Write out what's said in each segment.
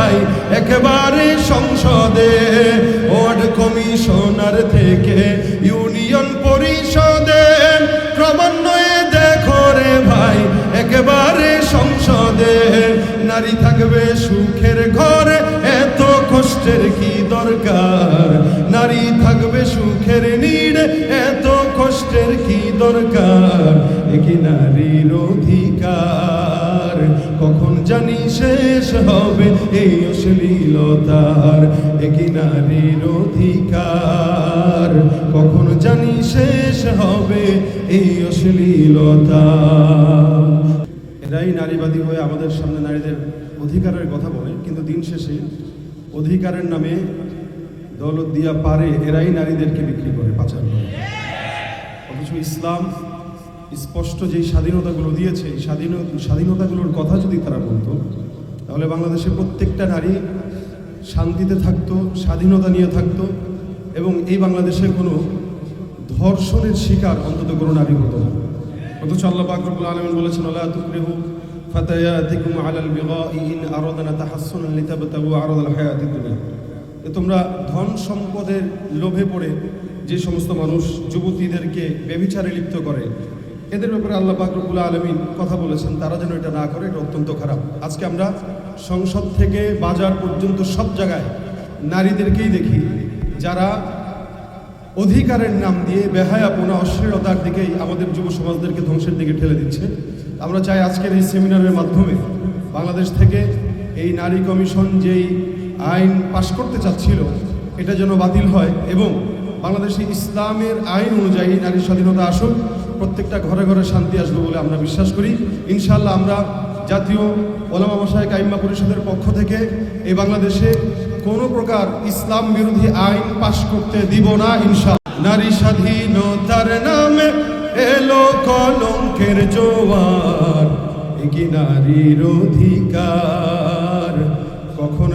ভাই একেবারে সংসদে, ওয়ার্ড কমিশনার থেকে ইউনিয়ন পরিষদে। ক্রমান্বয়ে দেখো রে ভাই, একেবারে সংসদে। নারী থাকবে সুখের ঘরে, এত কষ্টের কি দরকার? নারী থাকবে সুখের নিড়ে, এত কষ্টের কি দরকার? এ কি নারীর অধিকার? কখন জানি শেষ হবে এই অশ্লীলতার, এ কি নারীর অধিকার। কখন জানি শেষ হবে এই অশ্লীলতা এরাই নারীবাদী হয়ে আমাদের সামনে নারীদের অধিকারের কথা বলে, কিন্তু দিন শেষে অধিকারের নামে দৌলত দিয়া পারে, এরাই নারীদেরকে বিক্রি করে, পাচার করে। অথচ ইসলাম স্পষ্ট যেই স্বাধীনতাগুলো দিয়েছে স্বাধীন, স্বাধীনতাগুলোর কথা যদি তারা বলতো, তাহলে বাংলাদেশের প্রত্যেকটা নারী শান্তিতে থাকতো, স্বাধীনতা নিয়ে থাকতো, এবং এই বাংলাদেশে কোনো ধর্ষণের শিকার অন্তত কোনো নারী হতো অথচ আল্লাহ বাকরবুল আলমিন বলেছেন ইন তোমরা ধন সম্পদের লোভে পড়ে যে সমস্ত মানুষ যুবতীদেরকে বেবিচারে লিপ্ত করে এদের ব্যাপারে আল্লাহ বাকরবুল আলমিন কথা বলেছেন, তারা যেন এটা না করে, এটা অত্যন্ত খারাপ। আজকে আমরা সংসদ থেকে বাজার পর্যন্ত সব জায়গায় নারীদেরকেই দেখি, যারা অধিকারের নাম দিয়ে বেহায়াপনা অশ্লীলতার দিকেই আমাদের যুব সমাজদেরকে ধ্বংসের দিকে ঠেলে দিচ্ছে। আমরা চাই আজকের এই সেমিনারের মাধ্যমে বাংলাদেশ থেকে এই নারী কমিশন যেই আইন পাশ করতে চাচ্ছিল, এটা যেন বাতিল হয় এবং বাংলাদেশে ইসলামের আইন অনুযায়ী নারী স্বাধীনতা আসুক প্রত্যেকটা ঘরে ঘরে শান্তি আসবে বলে আমরা বিশ্বাস করি। ইনশাল্লাহ আমরা জাতীয় ওলামা মশাই কাইম্মা পরিষদের পক্ষ থেকে এই বাংলাদেশে কোনো প্রকার ইসলাম বিরোধী আইন পাশ করতে দিব না ইনশাল্লাহ নারী স্বাধীনতার নামে এলো কলঙ্কের জোয়ার। নারীর অধিকার?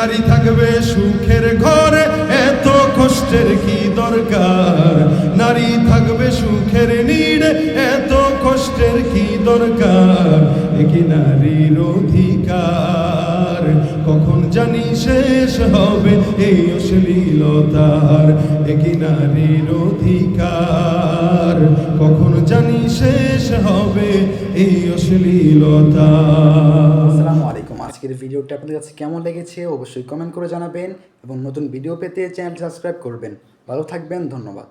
নারী থাকবে সুখের ঘরে, এত কষ্টের কি দরকার? নারী থাকবে সুখের নিড়ে, এত কষ্টের কি দরকার? কি নারীর অধিকার, কখন জানি শেষ হবে এই অশ্লীলতার? এ কি নারীর অধিকার, কখন জানি শেষ হবে এই অশ্লীলতা আসসালামু আলাইকুম আজকের ভিডিওটা আপনাদের কাছে কেমন লেগেছে অবশ্যই কমেন্ট করে জানাবেন এবং নতুন ভিডিও পেতে চ্যানেল সাবস্ক্রাইব করবেন। ভালো থাকবেন, ধন্যবাদ।